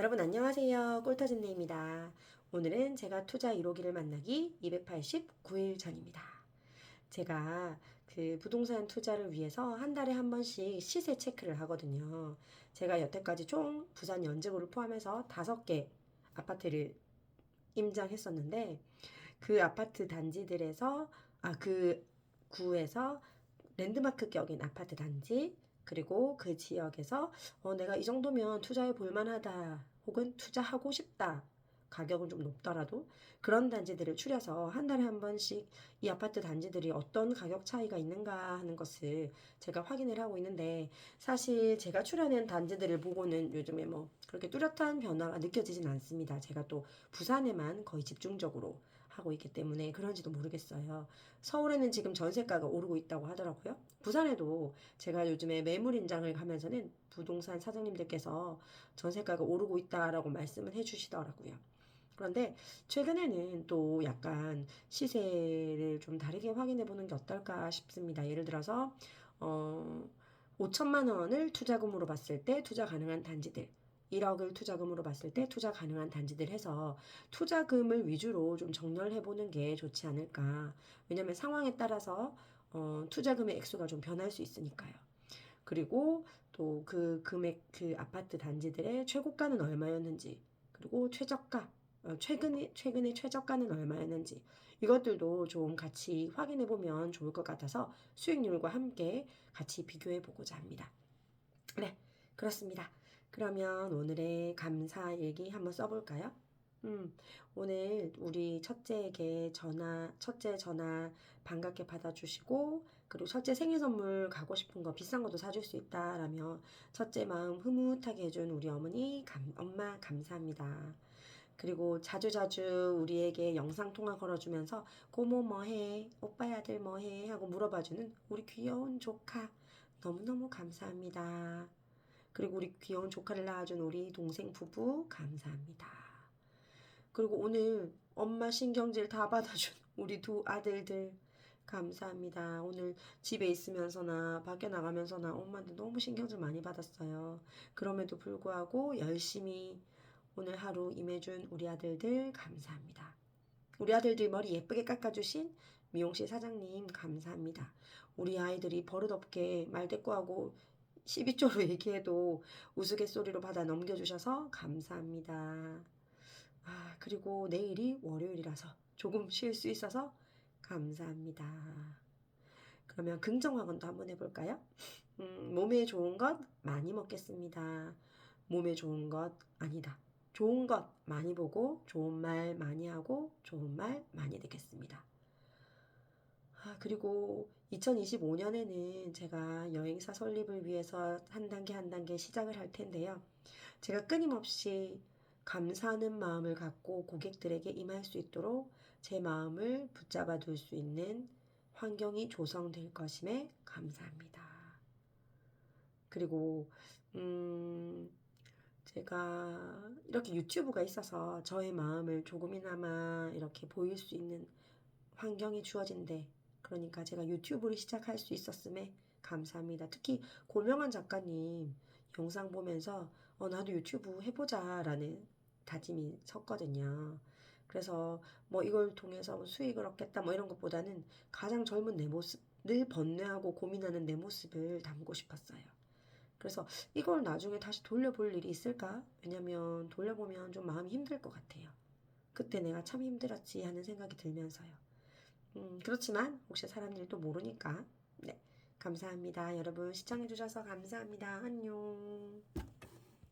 여러분 안녕하세요. 꿀터진네입니다. 오늘은 제가 투자 1호기를 만나기 289일 전입니다. 제가 그 부동산 투자를 위해서 한 달에 한 번씩 시세 체크를 하거든요. 제가 여태까지 총 부산 연제구를 포함해서 다섯 개 아파트를 임장했었는데 그 아파트 단지들에서 아 그 구에서 랜드마크 격인 아파트 단지 그리고 그 지역에서 어, 내가 이 정도면 투자해 볼 만하다 혹은 투자하고 싶다 가격은 좀 높더라도 그런 단지들을 추려서 한 달에 한 번씩 이 아파트 단지들이 어떤 가격 차이가 있는가 하는 것을 제가 확인을 하고 있는데 사실 제가 추려낸 단지들을 보고는 요즘에 뭐 그렇게 뚜렷한 변화가 느껴지진 않습니다. 제가 또 부산에만 거의 집중적으로 하고 있기 때문에 그런지도 모르겠어요. 서울에는 지금 전세가가 오르고 있다고 하더라고요. 부산에도 제가 요즘에 매물 인장을 가면서는 부동산 사장님들께서 전세가가 오르고 있다라고 말씀을 해주시더라고요. 그런데 최근에는 또 약간 시세를 좀 다르게 확인해 보는 게 어떨까 싶습니다. 예를 들어서 어 5천만 원을 투자금으로 봤을 때 투자 가능한 단지들 1억을 투자금으로 봤을 때 투자 가능한 단지들 해서 투자금을 위주로 좀 정렬해 보는 게 좋지 않을까. 왜냐면 상황에 따라서 어, 투자금의 액수가 좀 변할 수 있으니까요. 그리고 또 그 금액, 그 아파트 단지들의 최고가는 얼마였는지, 그리고 최저가, 어, 최근에, 최근에 최저가는 얼마였는지, 이것들도 좀 같이 확인해 보면 좋을 것 같아서 수익률과 함께 같이 비교해 보고자 합니다. 네, 그렇습니다. 그러면 오늘의 감사 일기 한번 써볼까요? 음, 오늘 우리 첫째에게 전화, 첫째 전화 반갑게 받아주시고, 그리고 첫째 생일 선물 가고 싶은 거 비싼 것도 사줄 수 있다라며 첫째 마음 흐뭇하게 해준 우리 어머니, 감, 엄마 감사합니다. 그리고 자주자주 우리에게 영상통화 걸어주면서 고모 뭐해? 오빠 아들 뭐해? 하고 물어봐주는 우리 귀여운 조카 너무너무 감사합니다. 그리고 우리 귀여운 조카를 낳아준 우리 동생 부부 감사합니다. 그리고 오늘 엄마 신경질 다 받아준 우리 두 아들들 감사합니다. 오늘 집에 있으면서나 밖에 나가면서나 엄마한테 너무 신경질 많이 받았어요. 그럼에도 불구하고 열심히 오늘 하루 임해준 우리 아들들 감사합니다. 우리 아들들 머리 예쁘게 깎아주신 미용실 사장님 감사합니다. 우리 아이들이 버릇없게 말대꾸하고 12조로 얘기해도 우스갯소리로 받아 넘겨주셔서 감사합니다. 아, 그리고 내일이 월요일이라서 조금 쉴 수 있어서 감사합니다. 그러면 긍정학원도 한번 해볼까요? 음, 몸에 좋은 것 많이 먹겠습니다. 몸에 좋은 것 아니다. 좋은 것 많이 보고 좋은 말 많이 하고 좋은 말 많이 듣겠습니다. 아, 그리고 2025년에는 제가 여행사 설립을 위해서 한 단계 한 단계 시작을 할 텐데요. 제가 끊임없이 감사하는 마음을 갖고 고객들에게 임할 수 있도록 제 마음을 붙잡아 둘 수 있는 환경이 조성될 것임에 감사합니다. 그리고, 음, 제가 이렇게 유튜브가 있어서 저의 마음을 조금이나마 이렇게 보일 수 있는 환경이 주어진데, 그러니까 제가 유튜브를 시작할 수 있었음에 감사합니다. 특히 고명환 작가님 영상 보면서 어, 나도 유튜브 해보자 라는 다짐이 섰거든요. 그래서 뭐 이걸 통해서 뭐 수익을 얻겠다 뭐 이런 것보다는 가장 젊은 내 모습, 늘 번뇌하고 고민하는 내 모습을 담고 싶었어요. 그래서 이걸 나중에 다시 돌려볼 일이 있을까? 왜냐면 돌려보면 좀 마음이 힘들 것 같아요. 그때 내가 참 힘들었지 하는 생각이 들면서요. 음, 그렇지만 혹시 사람 일도 모르니까. 네. 감사합니다. 여러분 시청해주셔서 감사합니다. 안녕.